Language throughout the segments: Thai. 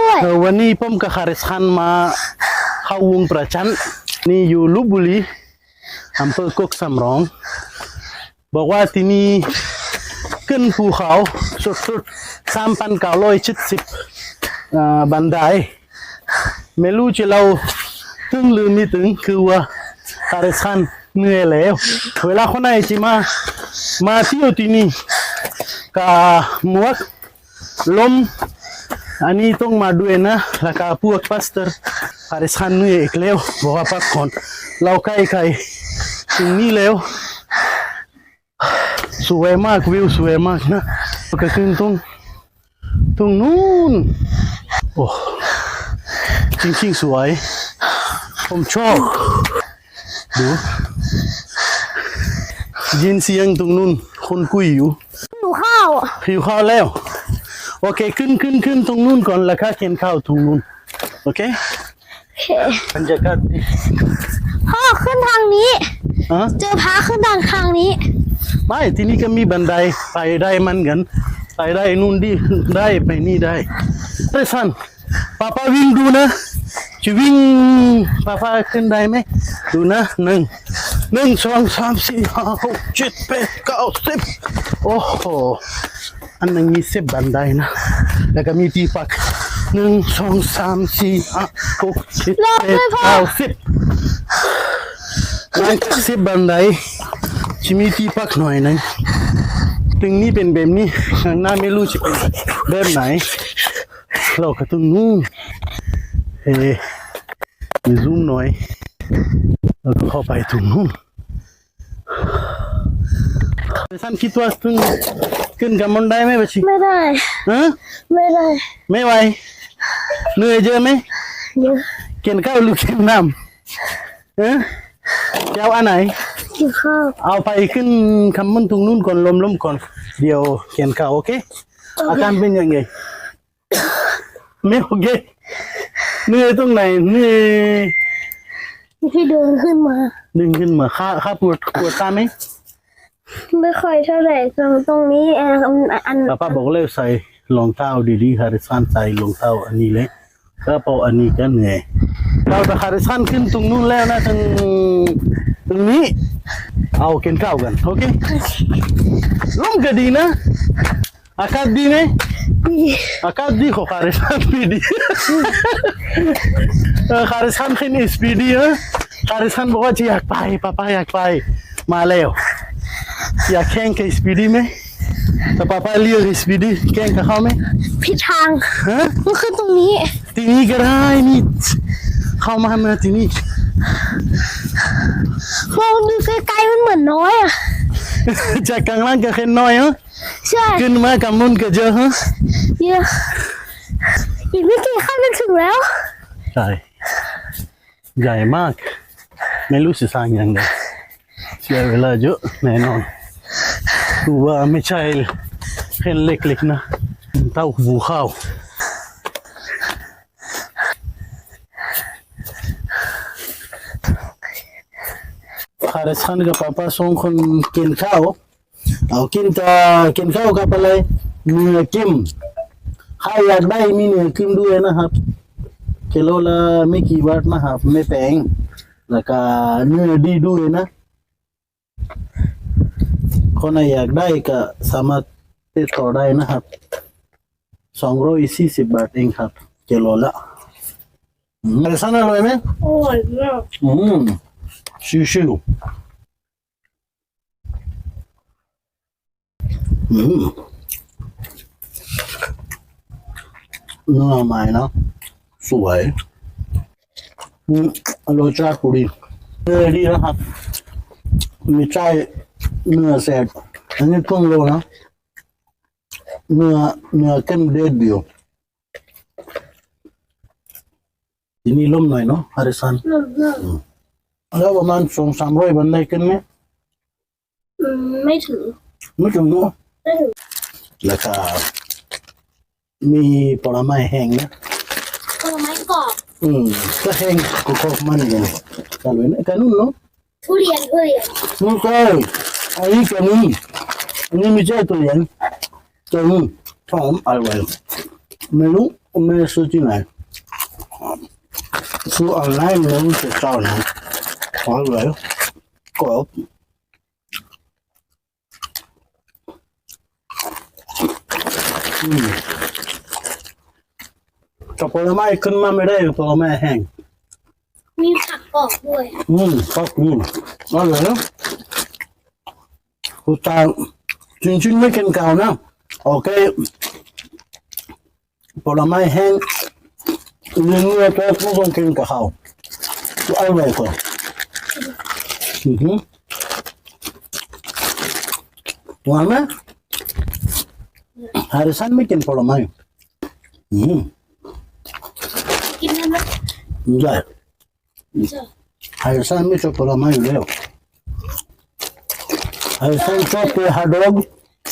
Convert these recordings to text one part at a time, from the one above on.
ด้วยวันนี้ผมกับคาริสขันมาเข้าวงประชันนี่อยู่ลบบุรีอำเภอกกสำรอง บอกว่าที่นี่ขึ้นภูเขาสุดๆสามพันเก้าร้อยเจ็ดสิบบันไดไม่รู้จะเราถึงหรือไม่ถึงคือว่าคาริสขันเหนื่อยแล้วเวลาคนไหนที่มามาเที่ยวที่นี่กับหมวกลม อันนี้ต้องมาด้วยนะแล้วก็พวกปัสเตอร์ฮาริสขันนี่อีกแล้วบอกว่าพักผ่อนเราใกล้ใกล้ถึงนี่แล้วสวยมากวิวสวยมากนะก็ขึ้นตรงตรงนู้นโอ้จริงๆสวย ผมชอบดูยินเสียงตรงนู้นคนคุยอยู่หนูข้าวอะหิวข้าวแล้ว โอเคขึ้นขึ้นขึ้นตรงนู้นก่อนแล้วค่าเข็นข้าวตรงนู้นโอเคโอเคบรรยากาศดีพ่อขึ้นทางนี้ ฮะ เจอพาขึ้นทางทางนี้ ไม่ที่นี่ก็มีบันไดไปได้มันกันไปได้นู่นดีได้ไปนี่ได้เฮ้ยสันป้าป้าวิ่งดูนะจะวิ่งป้าป้าขึ้นได้ไหมดูนะหนึ่งหนึ่งสองสามสี่ห้าหกเจ็ดแปดเก้าสิบโอ้โห อันนั้นมีสิบบันไดนะ แล้วก็มีที่พักหนึ่งสองสามสี่ห้าหกเจ็ดรอแปด้ดวยพ่อเก้าสิบหลังจากสิบบันไดจะมีที่พักหน่อยหนึงตึงนี้เป็นแบบนี้ข้างหน้าไม่รู้จะเป็นแบบไหน เราก็ต้องนู่นเฮ้มีซูมหน่อยแล้วก็เข้าไปตรงนู้นท่านคิดว่าตึง ขึ้นกับมันได้ไหมบัชิไม่ได้ฮะไม่ได้ ไม่ไหวเหนื่อยเยอะไหมเดี๋ยวกินข้าวหรือกินน้ำฮะจะเอาอันไหนกินข้าวเอาไปขึ้นคำมันตรงนู้นก่อนลมลมก่อน เดี๋ยวเขียนข่าวโอเคอาการเป็นยังไงไม่โอเคเหนื่อยตรงไหนเหนื่อยที่เดินขึ้นมา ดึงขึ้นมาข้าข้าปวดปวดตาไหม ไม่ค่อยเท่าไหร่ตรงตรงนี้เอ่ออันอันป้าป้าบอกเลยใส่รองเท้าดีๆฮาริสันใส่รองเท้าอันนี้เลยก็เพราะอันนี้ก็เหนื่อยเราแต่ฮาริสันขึ้นตรงนู้นแล้วนะตรงตรงนี้ เอากินข้าวกันโอเคลมก็ดีนะ อากาศดีไหมอากาศดีของคาริสันปีดีเออคาริสันขึ้นอีสปีดีนะคาริสันบอกว่าจะอยากไปป้าป้าอยากไปมาแล้ว อยากแข่งกับอีสปีดีไหมแต่ป้าป้าเรียกอีสปีดีแข่งกับเขาไหมผิดทางฮะมันขึ้นตรงนี้ที่นี่ก็ได้นี่เข้ามามาที่นี่มองดูไกลๆมันเหมือนน้อยอะจากกลางล่างก็เห็นน้อยฮะใช่ขึ้นมากับมุนก็เจอฮะเยอะอีกไม่กี่ขั้นก็ถึงแล้วใช่ใหญ่มาก ไม่รู้สิสร้างยังไงเสียเวลาเยอะแน่นอนดู ว่าไม่ใช่แค่เล็กๆนะเต้าหูข้าวคาร์สันกับป้าป้าสองคนกินข้าวเอากินแต่กินข้าวกับอะไรเนื้อกิมใครอยากได้มีเนื้อกิมด้วยนะครับกิโลละไม่กี่บาทนะครับไม่แพงแล้วก็เนื้อดีด้วยนะ คนไหนอยากได้ก็สามารถติดต่อได้นะครับสองร้อยสี่สิบบาทเองครับกิโลละอืมอะไรสันอร่อยไหมโอ้ยมากอืมชิวชิวอืมเนื้อใหม่นะสวยอืมรสชาติดีเนื้อดีนะครับมีใจ เนื้อแสบอันนี้ครึ่งโลนะเนื้อเนื้อเข้มเด็ดเดียวทีนี้ล่มหน่อยเนาะฮาริสันแล้วประมาณสองสามร้อยบันไดขึ้นไหมอืมไม่ถึงไม่ถึงเนาะไม่ถึงแล้วก็มีผลไม้แห้งนะผลไม้กรอบอืมก็แห้งก็ครบมันกันกันเลยนะกันนู่นเนาะทุเรียนทุเรียนไม่ใช่ อันนี้กันนี่อันนี้ไม่ใช่ตัวเรียนตัวนู้นหอมอร่อยไม่รู้ไม่ได้ซื้อที่ไหนซื้อออนไลน์ไม่รู้จะเจ้าไหนอร่อยกรอบอืมกับผลไม้ขึ้นมาไม่ได้ผลไม้แห้งมีผักกรอบด้วย อืมครับอืมอร่อยนะ คุณตาจริงๆไม่กินเก่านะ โอเคผลไม้แห้งเนื้อเนื้อตัวผู้คนกินกับเขาอร่อยกว่าอือหือหวานไหมฮาริสันไม่กินผลไม้อืมกินได้ไหมได้เจ้าฮาริสันไม่ชอบผลไม้อยู่แล้ว ฮาริสันชอบเป็นฮาร์ดดอก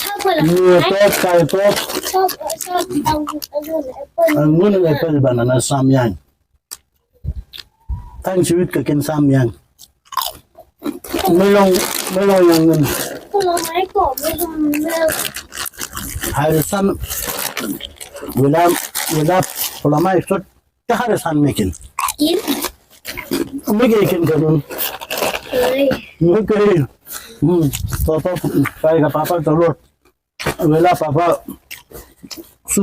ชอบผลเนื้ไม้อตัวไก่ตัวช อบชอบเอาเอาเงินแอปเปิ้ลอง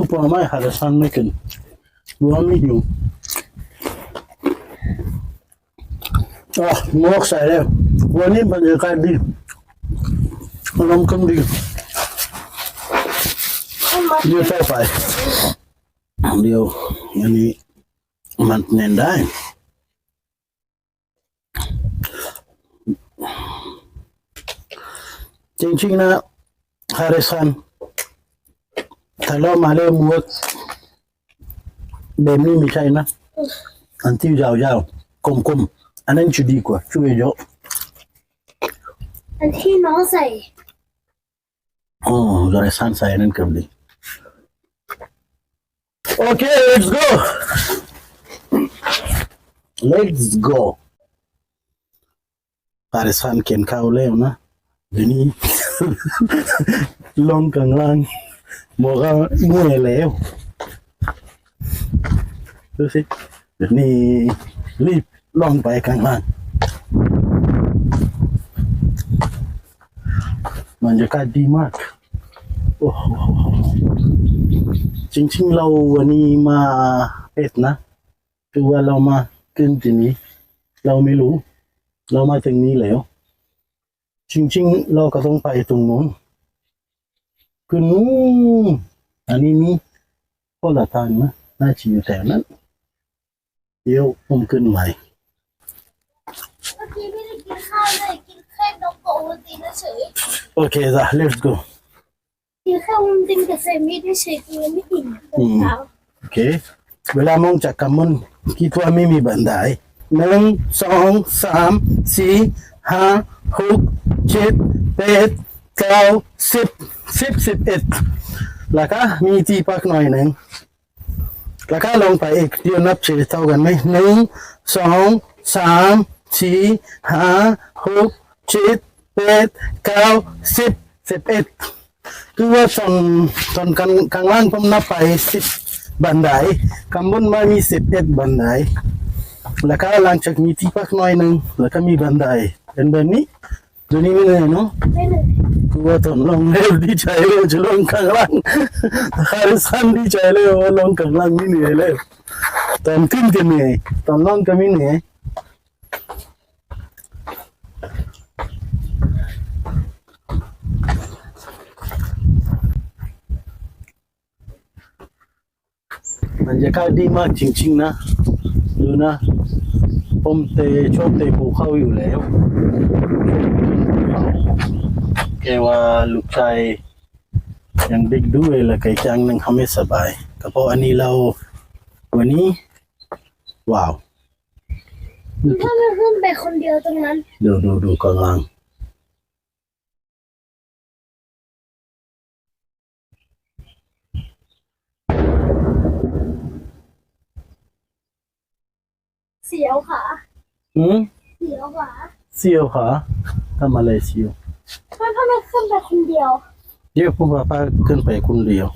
ุ่นแอปเปิลบานานาสามอย่างทั้งชีวิตก็กินสามอย่างไม่ลงไม่ลงอย่าง เงินผลไม้ลิกลาเวลาผลไม้สดก็ฮาริสันไม่กินกินไม่เคยกินกันนเมื่อต่อไปกับป้าป้าตลอดเวลาป้าป้าซื้อผลไม้ฮาริสันไม่กินรวแล้วดีลมก็ดีเดี๋ยวต่อไปเดี๋ยวอันนี้มันแน่นได้จริงล่นหมวกแบบนี้ไม่ใช่นะอันที่ยาวๆกลมๆอันนั้นจะดีกว่างบรรยากาศดีมาก โอ้โหจริงๆเราวันนี้มาเป็ดนะ คือว่าเรามาขึ้นที่นี้ เราไม่รู้ เรามาถึงนี้แล้ว จริงๆ เราก็ต้องไปตรงนู้นคือนู้นอันนี้มีคนละทางนะน่าจะอยู่แถวนั้น เดี๋ยวผมขึ้นใหม่เมื่อกี้ไม่ได้กินข้าวเลยกินแค่นกกับโอวัลตินเฉยโอเคจ้ะ let's go กินแค่โอวัลตินกับเซมิได้เฉยกินไม่อิ่มตอนเช้าโอเค เวลามองจากกำมันคิดว่าไม่มีบันไดหนึ่งสองสามสี่ห้าหก เจ็ดแปดเก้าสิบสิบสิบเอ็ดแล้วก็มีที่พักหน่อยหนึ่งแล้วก็ลงไปอีกเดียวนับเฉยเท่ากันไหมหนึ่งสองสามสี่ห้าหกเจ็ดแปดเก้าสิบสิบเอ็ดคือว่าตอนตอนกลางกลางล่างผมนับไปสิบบันไดข้างบนมามีสิบเอ็ดบันไดแล้วก็หลังจากมีที่พักหน่อยหนึ่งแล้วก็มีบันไดเป็นแบบนี้ ตัวนี้ไม่เหนื่อยเนาะไม่เลยคือว่าตอนลงเร็วดีใจเลยจะลงข้างล่างคาริสันดีใจเลยว่าลงข้างล่างไม่เหนื่อยเลยตอนขึ้นก็เหนื่อยตอนลงก็ไม่เหนื่อยบรรยากาศดีมากจริงๆนะดูนะ ผมเตะชอบเตะภูเขาอยู่แล้วแกว่าลูกชายยังเด็กด้วยแล้วแกจังนึงทำให้สบายก็เพราะอันนี้เราวันนี้ ว้าว ถ้ามันขึ้นไปคนเดียวตรงนั้น ดูดูดูกำลัง เสียวขาอืมเสียวขาเสียวขาทำอะไรเสียวถ้าถ้ามันขึ้นไปคนเดียวเดี๋ยวผมพาป้าขึ้นไปคนเดียว